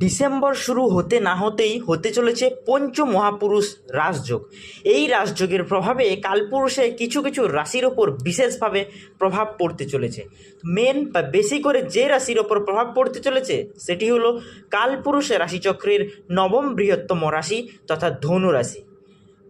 December শুরু হতে না হতেই হতে চলেছে পঞ্চ মহাপুরুষ রাজযোগ। এই রাজযোগের প্রভাবে কালপুরুষে কিছু কিছু রাশির ওপর বিশেষভাবে প্রভাব পড়তে চলেছে। মেন বা বেশি করে যে রাশির ওপর প্রভাব পড়তে চলেছে, সেটি হলো কালপুরুষে রাশিচক্রের নবম বৃহত্তম রাশি তথা ধনু রাশি।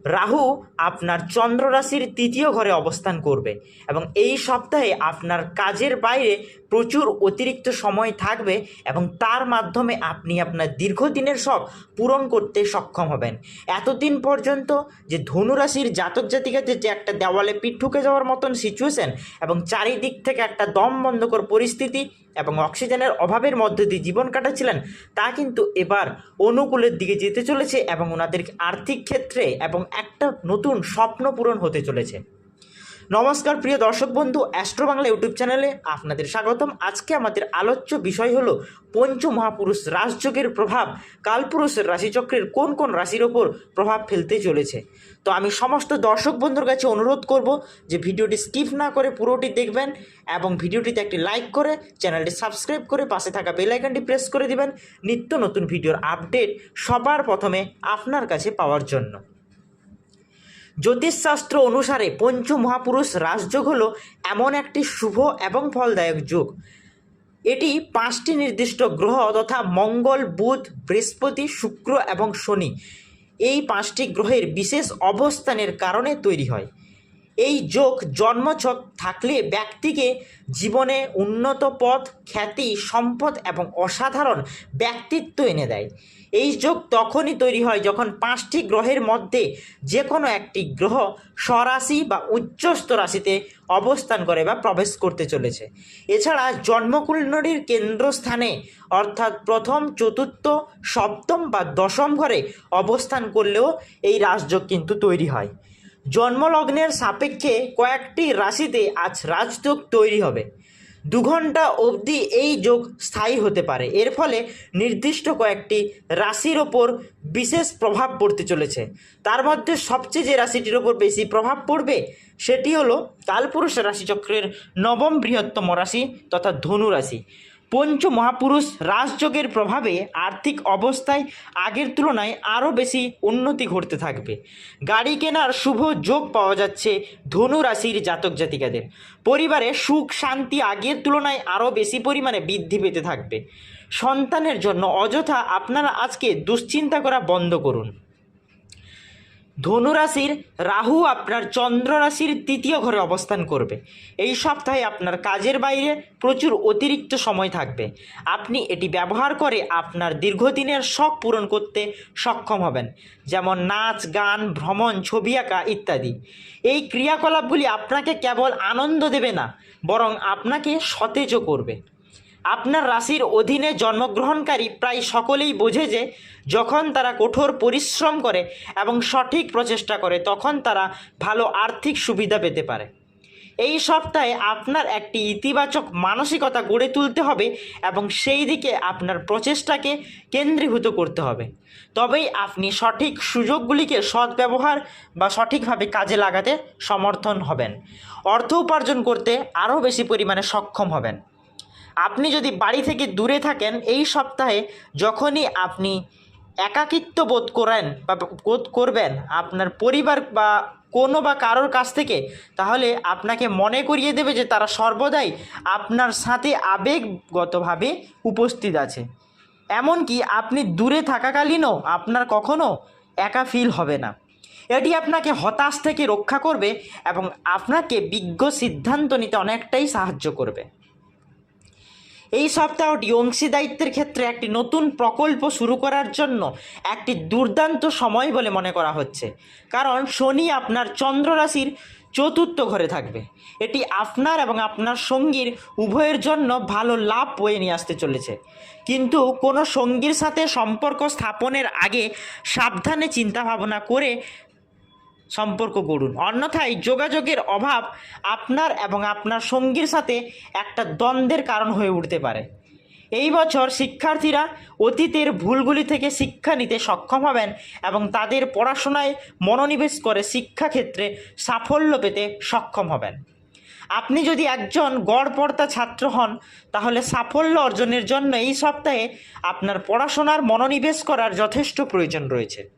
রাহু আপনার চন্দ্র রাশির তৃতীয় ঘরে অবস্থান করবে এবং এই সপ্তাহে আপনার কাজের বাইরে প্রচুর অতিরিক্ত সময় থাকবে এবং তার মাধ্যমে আপনি আপনার দীর্ঘদিনের সব পূরণ করতে সক্ষম হবেন। এতদিন পর্যন্ত যে ধনুরাশির জাতক জাতিকাদের যে একটা দেওয়ালে পিঠ ঠুকে যাওয়ার মতন সিচুয়েশন এবং চারিদিক থেকে একটা দম বন্ধকর পরিস্থিতি এবং অক্সিজেনের অভাবের মধ্যে দিয়ে জীবন কাটাচ্ছিলেন, তা কিন্তু এবার অনুকূলের দিকে যেতে চলেছে এবং ওনাদের আর্থিক ক্ষেত্রে এবং একটা নতুন স্বপ্ন পূরণ হতে চলেছে। নমস্কার, প্রিয় দর্শক বন্ধু অ্যাস্ট্রো বাংলা ইউটিউব চ্যানেলে আপনাদের স্বাগতম। আজকে আমাদের আলোচ্য বিষয় হলো পঞ্চ মহাপুরুষ রাজযোগের প্রভাব। কালপুরুষের রাশিচক্রের কোন কোন রাশির ওপর প্রভাব ফেলতে চলেছে? তো আমি সমস্ত দর্শক বন্ধুর কাছে অনুরোধ করব যে ভিডিওটি স্কিপ না করে পুরোটি দেখবেন এবং ভিডিওটিতে একটি লাইক করে চ্যানেলটি সাবস্ক্রাইব করে পাশে থাকা বেল আইকনটি প্রেস করে দিবেন। নিত্য নতুন ভিডিওর আপডেট সবার প্রথমে আপনার কাছে পাওয়ার জন্য। জ্যোতিষশাস্ত্র অনুসারে পঞ্চ মহাপুরুষ রাজযোগ হলো এমন একটি শুভ এবং ফলদায়ক যুগ। এটি পাঁচটি নির্দিষ্ট গ্রহ তথা মঙ্গল, বুধ, বৃহস্পতি, শুক্র এবং শনি এই পাঁচটি গ্রহের বিশেষ অবস্থানের কারণে তৈরি হয়। এই যোগ জন্মছক থাকলে ব্যক্তিকে জীবনে উন্নত পথ, খ্যাতি, সম্পদ এবং অসাধারণ ব্যক্তিত্ব এনে দেয়। এই যোগ তখনই তৈরি হয় যখন পাঁচটি গ্রহের মধ্যে যে কোনো একটি গ্রহ স্বরাশি বা উচ্চস্থ রাশিতে অবস্থান করে বা প্রবেশ করতে চলেছে। এছাড়া জন্মকুণ্ডলীর কেন্দ্রস্থানে অর্থাৎ প্রথম, চতুর্থ, সপ্তম বা দশম ঘরে অবস্থান করলেও এই রাজযোগ কিন্তু তৈরি হয়। জন্মলগ্নের সাপেক্ষে কয়েকটি রাশিতে আজ রাজযোগ তৈরি হবে। দু ঘণ্টা অবধি এই যোগ স্থায়ী হতে পারে। এর ফলে নির্দিষ্ট কয়েকটি রাশির ওপর বিশেষ প্রভাব পড়তে চলেছে। তার মধ্যে সবচেয়ে যে রাশিটির ওপর বেশি প্রভাব পড়বে, সেটি হলো কালপুরুষ রাশিচক্রের নবম বৃহত্তম রাশি তথা ধনু রাশি। পঞ্চ মহাপুরুষ রাজযোগের প্রভাবে আর্থিক অবস্থায় আগের তুলনায় আরও বেশি উন্নতি ঘটতে থাকবে। গাড়ি কেনার শুভ যোগ পাওয়া যাচ্ছে ধনু রাশির জাতক জাতিকাদের। পরিবারে সুখ, শান্তি আগের তুলনায় আরও বেশি পরিমাণে বৃদ্ধি পেতে থাকবে। সন্তানের জন্য অযথা আপনারা আজকে দুশ্চিন্তা করা বন্ধ করুন। ধনুরাশির রাহু আপনার চন্দ্র রাশির তৃতীয় ঘরে অবস্থান করবে। এই সপ্তাহে আপনার কাজের বাইরে প্রচুর অতিরিক্ত সময় থাকবে। আপনি এটি ব্যবহার করে আপনার দীর্ঘদিনের শখ পূরণ করতে সক্ষম হবেন, যেমন নাচ, গান, ভ্রমণ, ছবি আঁকা ইত্যাদি। এই ক্রিয়াকলাপগুলি আপনাকে কেবল আনন্দ দেবে না, বরং আপনাকে সতেজও করবে। আপনার রাশির অধীনে জন্মগ্রহণকারী প্রায় সকলেই বোঝে যে যখন তারা কঠোর পরিশ্রম করে এবং সঠিক প্রচেষ্টা করে, তখন তারা ভালো আর্থিক সুবিধা পেতে পারে। এই সপ্তাহে আপনার একটি ইতিবাচক মানসিকতা গড়ে তুলতে হবে এবং সেই দিকে আপনার প্রচেষ্টাকে কেন্দ্রীভূত করতে হবে। তবেই আপনি সঠিক সুযোগগুলিকে সদ্ব্যবহার বা সঠিকভাবে কাজে লাগাতে সমর্থন হবেন। অর্থ উপার্জন করতে আরও বেশি পরিমাণে সক্ষম হবেন। আপনি যদি বাড়ি থেকে দূরে থাকেন, এই সপ্তাহে যখনই আপনি একাকিত্ব বোধ করেন বা বোধ করবেন আপনার পরিবার বা কোনো বা কারোর কাছ থেকে, তাহলে আপনাকে মনে করিয়ে দেবে যে তারা সর্বদাই আপনার সাথে আবেগগতভাবে উপস্থিত আছে। এমনকি আপনি দূরে থাকাকালীনও আপনার কখনো একা ফিল হবে না। এটি আপনাকে হতাশ থেকে রক্ষা করবে এবং আপনাকে বিজ্ঞ সিদ্ধান্ত নিতে অনেকটাই সাহায্য করবে। এই সপ্তাহটি অংশীদায়িত্বের ক্ষেত্রে একটি নতুন প্রকল্প শুরু করার জন্য একটি দুর্দান্ত সময় বলে মনে করা হচ্ছে। কারণ শনি আপনার চন্দ্র রাশির চতুর্থ ঘরে থাকবে। এটি আপনার এবং আপনার সঙ্গীর উভয়ের জন্য ভালো লাভ বয়ে নিয়ে আসতে চলেছে। কিন্তু কোনো সঙ্গীর সাথে সম্পর্ক স্থাপনের আগে সাবধানে চিন্তাভাবনা করে সম্পর্ক গড়ুন। অন্যথায় যোগাযোগের অভাব আপনার এবং আপনার সঙ্গীর সাথে একটা দ্বন্দ্বের কারণ হয়ে উঠতে পারে। এই বছর শিক্ষার্থীরা অতীতের ভুলগুলি থেকে শিক্ষা নিতে সক্ষম হবেন এবং তাদের পড়াশোনায় মনোনিবেশ করে শিক্ষাক্ষেত্রে সাফল্য পেতে সক্ষম হবেন। আপনি যদি একজন গড়পড়তা ছাত্র হন, তাহলে সাফল্য অর্জনের জন্য এই সপ্তাহে আপনার পড়াশোনার মনোনিবেশ করার যথেষ্ট প্রয়োজন রয়েছে।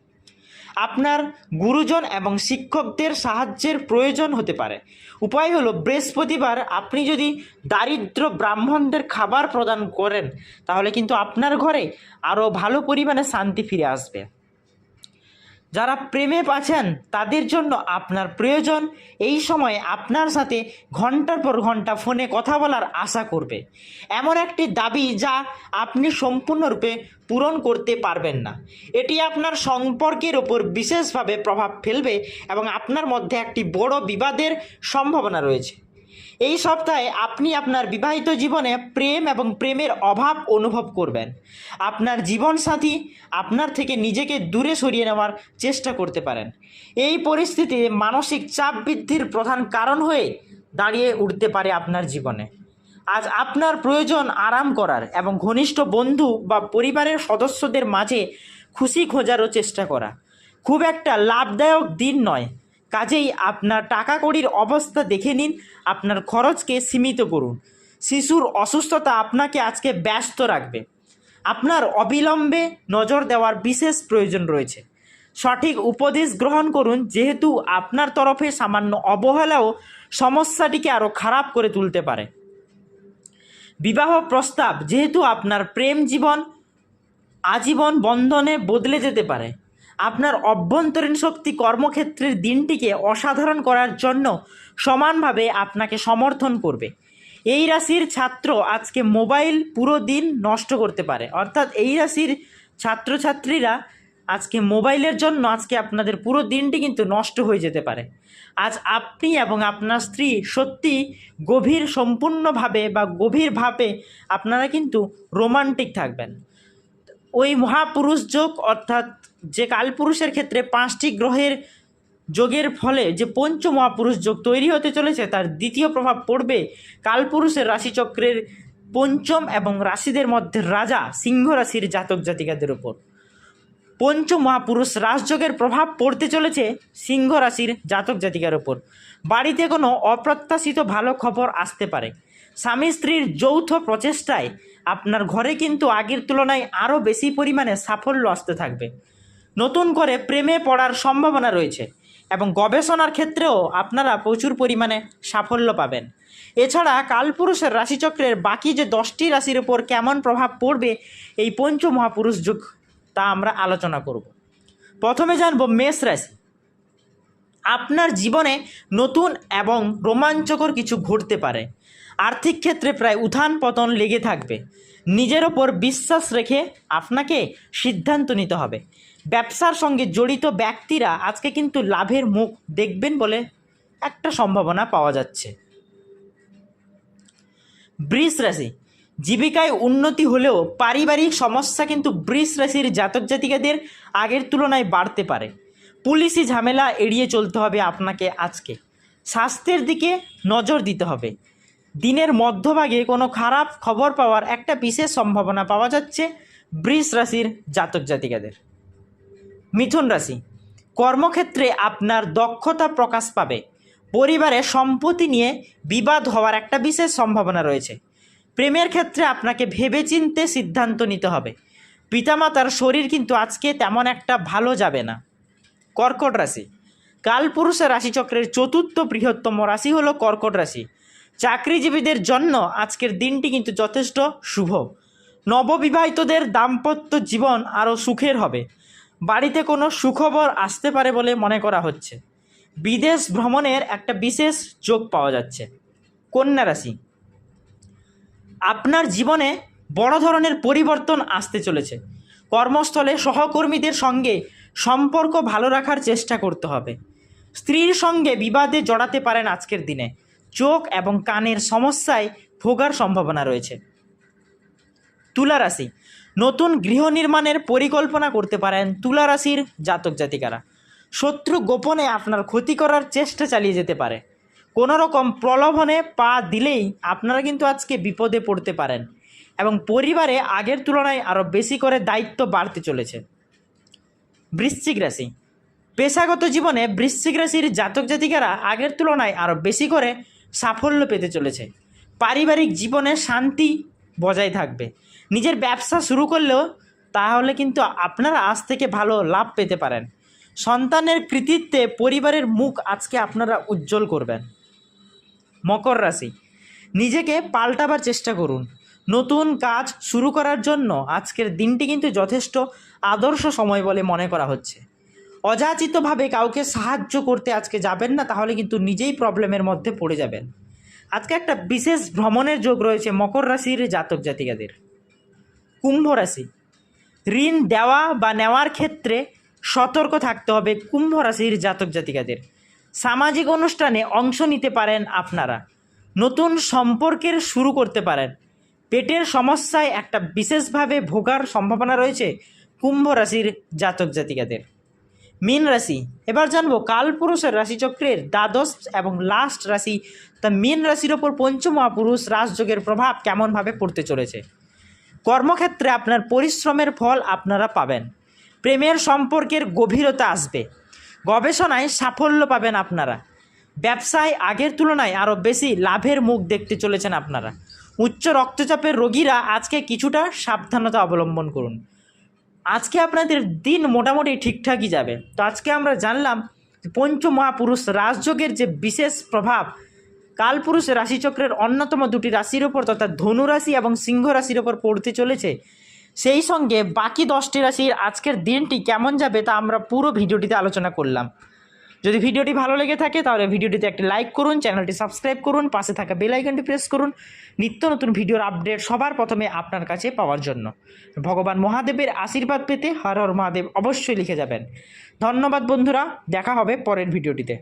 আপনার গুরুজন এবং শিক্ষকদের সাহায্যের প্রয়োজন হতে পারে। উপায় হলো বৃহস্পতিবার আপনি যদি দারিদ্র ব্রাহ্মণদের খাবার প্রদান করেন, তাহলে কিন্তু আপনার ঘরে আরও ভালো পরিমাণে শান্তি ফিরে আসবে। যারা প্রেমে পাচ্ছেন তাদের জন্য আপনার প্রয়োজন এই সময়ে আপনার সাথে ঘণ্টার পর ঘণ্টা ফোনে কথা বলার আশা করবে। এমন একটি দাবি যা আপনি সম্পূর্ণরূপে পূরণ করতে পারবেন না। এটি আপনার সম্পর্কের ওপর বিশেষভাবে প্রভাব ফেলবে এবং আপনার মধ্যে একটি বড় বিবাদের সম্ভাবনা রয়েছে। এই সপ্তাহে আপনি আপনার বিবাহিত জীবনে প্রেম এবং প্রেমের অভাব অনুভব করবেন। আপনার জীবনসাথী আপনার থেকে নিজেকে দূরে সরিয়ে নেওয়ার চেষ্টা করতে পারেন। এই পরিস্থিতি মানসিক চাপ বৃদ্ধির প্রধান কারণ হয়ে দাঁড়িয়ে উঠতে পারে আপনার জীবনে। আজ আপনার প্রয়োজন আরাম করার এবং ঘনিষ্ঠ বন্ধু বা পরিবারের সদস্যদের মাঝে খুশি খোঁজারও চেষ্টা করা। খুব একটা লাভদায়ক দিন নয়। কাজেই আপনার টাকা কড়ির অবস্থা দেখে নিন, আপনার খরচকে সীমিত করুন। শিশুর অসুস্থতা আপনাকে আজকে ব্যস্ত রাখবে। আপনার অবিলম্বে নজর দেওয়ার বিশেষ প্রয়োজন রয়েছে। সঠিক উপদেশ গ্রহণ করুন, যেহেতু আপনার তরফে সামান্য অবহেলাও সমস্যাটিকে আরও খারাপ করে তুলতে পারে। বিবাহ প্রস্তাব, যেহেতু আপনার প্রেম জীবন আজীবন বন্ধনে বদলে যেতে পারে। আপনার অভ্যন্তরীণ শক্তি কর্মক্ষেত্রের দিনটিকে অসাধারণ করার জন্য সমানভাবে আপনাকে সমর্থন করবে। এই রাশির ছাত্র আজকে মোবাইল পুরো দিন নষ্ট করতে পারে। অর্থাৎ এই রাশির ছাত্রছাত্রীরা আজকে মোবাইলের জন্য আজকে আপনাদের পুরো দিনটি কিন্তু নষ্ট হয়ে যেতে পারে। আজ আপনি এবং আপনার স্ত্রী সত্যি গভীর, সম্পূর্ণভাবে বা গভীরভাবে আপনারা কিন্তু রোমান্টিক থাকবেন। ওই মহাপুরুষ যোগ অর্থাৎ যে কালপুরুষের ক্ষেত্রে পাঁচটি গ্রহের যোগের ফলে যে পঞ্চ মহাপুরুষ যোগ তৈরি হতে চলেছে, তার দ্বিতীয় প্রভাব পড়বে কালপুরুষের রাশিচক্রের পঞ্চম এবং রাশিদের মধ্যে রাজা, সিংহ রাশির জাতক জাতিকাদের উপর। পঞ্চ মহাপুরুষ রাজযোগের প্রভাব পড়তে চলেছে সিংহ রাশির জাতক জাতিকার ওপর বাড়িতে কোনো অপ্রত্যাশিত ভালো খবর আসতে পারে। স্বামী স্ত্রীর যৌথ প্রচেষ্টায় আপনার ঘরে কিন্তু আগের তুলনায় আরও বেশি পরিমাণে সাফল্য আসতে থাকবে। নতুন করে প্রেমে পড়ার সম্ভাবনা রয়েছে এবং গবেষণার ক্ষেত্রেও আপনারা প্রচুর পরিমাণে সাফল্য পাবেন। এছাড়া কালপুরুষের রাশিচক্রের বাকি যে দশটি রাশির ওপর কেমন প্রভাব পড়বে, এই পঞ্চ মহাপুরুষ যুগ তা আমরা আলোচনা করব। প্রথমে জানব মেষ রাশি। আপনার জীবনে নতুন এবং রোমাঞ্চকর কিছু ঘটতে পারে। আর্থিক ক্ষেত্রে প্রায় উত্থান পতন লেগে থাকবে। নিজের ওপর বিশ্বাস রেখে আপনাকে সিদ্ধান্ত নিতে হবে। ব্যবসার সঙ্গে জড়িত ব্যক্তিরা আজকে কিন্তু লাভের মুখ দেখবেন বলে একটা সম্ভাবনা পাওয়া যাচ্ছে। বৃষ রাশি। জীবিকায় উন্নতি হলেও পারিবারিক সমস্যা কিন্তু বৃষ রাশির জাতক জাতিকাদের আগের তুলনায় বাড়তে পারে। পুলিশি ঝামেলা এড়িয়ে চলতে হবে আপনাকে আজকে। স্বাস্থ্যের দিকে নজর দিতে হবে। দিনের মধ্যভাগে কোনো খারাপ খবর পাওয়ার একটা বিশেষ সম্ভাবনা পাওয়া যাচ্ছে বৃষ রাশির জাতক জাতিকাদের। মিথুন রাশি, কর্মক্ষেত্রে আপনার দক্ষতা প্রকাশ পাবে। পরিবারে সম্পত্তি নিয়ে বিবাদ হওয়ার একটা বিশেষ সম্ভাবনা রয়েছে। প্রেমের ক্ষেত্রে আপনাকে ভেবেচিন্তে সিদ্ধান্ত নিতে হবে। পিতামাতার শরীর কিন্তু আজকে তেমন একটা ভালো যাবে না। কর্কট রাশি। কালপুরুষের রাশিচক্রের চতুর্থ বৃহত্তম রাশি হলো কর্কট রাশি। চাকরিজীবীদের জন্য আজকের দিনটি কিন্তু যথেষ্ট শুভ। নববিবাহিতদের দাম্পত্য জীবন আরও সুখের হবে। বাড়িতে কোনো সুখবর আসতে পারে বলে মনে করা হচ্ছে। বিদেশ ভ্রমণের একটা বিশেষ যোগ পাওয়া যাচ্ছে। কন্যা রাশি। আপনার জীবনে বড় ধরনের পরিবর্তন আসতে চলেছে। কর্মস্থলে সহকর্মীদের সঙ্গে সম্পর্ক ভালো রাখার চেষ্টা করতে হবে। স্ত্রীর সঙ্গে বিবাদে জড়াতে পারেন আজকের দিনে। চোখ এবং কানের সমস্যায় ভোগার সম্ভাবনা রয়েছে। তুলা রাশি নতুন গৃহ নির্মাণের পরিকল্পনা করতে পারেন তুলা রাশির জাতক জাতিকারা। শত্রু গোপনে আপনার ক্ষতি করার চেষ্টা চালিয়ে যেতে পারে। কোনো রকম প্রলোভনে পা দিলেই আপনারা কিন্তু আজকে বিপদে পড়তে পারেন এবং পরিবারে আগের তুলনায় আরও বেশি করে দায়িত্ব বাড়তে চলেছে। বৃশ্চিক রাশি। পেশাগত জীবনে বৃশ্চিক রাশির জাতক জাতিকারা আগের তুলনায় আরও বেশি করে সাফল্য পেতে চলেছে। পারিবারিক জীবনে শান্তি বজায় থাকবে। নিজের ব্যবসা শুরু করলেও তাহলে কিন্তু আপনারা আজ থেকে ভালো লাভ পেতে পারেন। সন্তানের কৃতিত্বে পরিবারের মুখ আজকে আপনারা উজ্জ্বল করবেন। মকর রাশি। নিজেকে পাল্টাবার চেষ্টা করুন। নতুন কাজ শুরু করার জন্য আজকের দিনটি কিন্তু যথেষ্ট আদর্শ সময় বলে মনে করা হচ্ছে। অযাচিতভাবে কাউকে সাহায্য করতে আজকে যাবেন না, তাহলে কিন্তু নিজেই প্রবলেমের মধ্যে পড়ে যাবেন। আজকে একটা বিশেষ ভ্রমণের যোগ রয়েছে মকর রাশির জাতক জাতিকাদের। কুম্ভ রাশি। ঋণ দেওয়া বা নেওয়ার ক্ষেত্রে সতর্ক থাকতে হবে কুম্ভ রাশির জাতক জাতিকাদের। সামাজিক অনুষ্ঠানে অংশ নিতে পারেন আপনারা। নতুন সম্পর্কের শুরু করতে পারেন। পেটের সমস্যায় একটা বিশেষভাবে ভোগার সম্ভাবনা রয়েছে কুম্ভ রাশির জাতক জাতিকাদের। মীন রাশি, এবার জানব কালপুরুষের রাশিচক্রের দ্বাদশ এবং লাস্ট রাশি। তা মীন রাশির ওপর পঞ্চমহাপুরুষ রাজযোগের প্রভাব কেমনভাবে পড়তে চলেছে? কর্মক্ষেত্রে আপনার পরিশ্রমের ফল আপনারা পাবেন। প্রেমের সম্পর্কের গভীরতা আসবে। গবেষণায় সাফল্য পাবেন আপনারা। ব্যবসায় আগের তুলনায় আরও বেশি লাভের মুখ দেখতে চলেছেন আপনারা। উচ্চ রক্তচাপের রোগীরা আজকে কিছুটা সাবধানতা অবলম্বন করুন। আজকে আপনাদের দিন মোটামুটি ঠিকঠাকই যাবে। তো আজকে আমরা জানলাম যে পঞ্চ মহাপুরুষ রাজযোগের যে বিশেষ প্রভাব, কালপুরুষ রাশিচক্রের অন্যতম দুটি রাশির ওপর তথা ধনু রাশি এবং সিংহ রাশির ওপর পড়তে চলেছে। সেই সঙ্গে বাকি দশটি রাশির আজকের দিনটি কেমন যাবে তা আমরা পুরো ভিডিওটিতে আলোচনা করলাম। যদি ভিডিওটি ভালো লেগে থাকে তাহলে ভিডিওটিতে একটি লাইক করুন, চ্যানেলটি সাবস্ক্রাইব করুন, পাশে থাকা বেল আইকনটি প্রেস করুন। নিত্য নতুন ভিডিওর আপডেট সবার প্রথমে আপনার কাছে পাওয়ার জন্য। ভগবান মহাদেবের আশীর্বাদ পেতে হর হর মহাদেব অবশ্যই লিখে যাবেন। ধন্যবাদ বন্ধুরা, দেখা হবে পরের ভিডিওটিতে।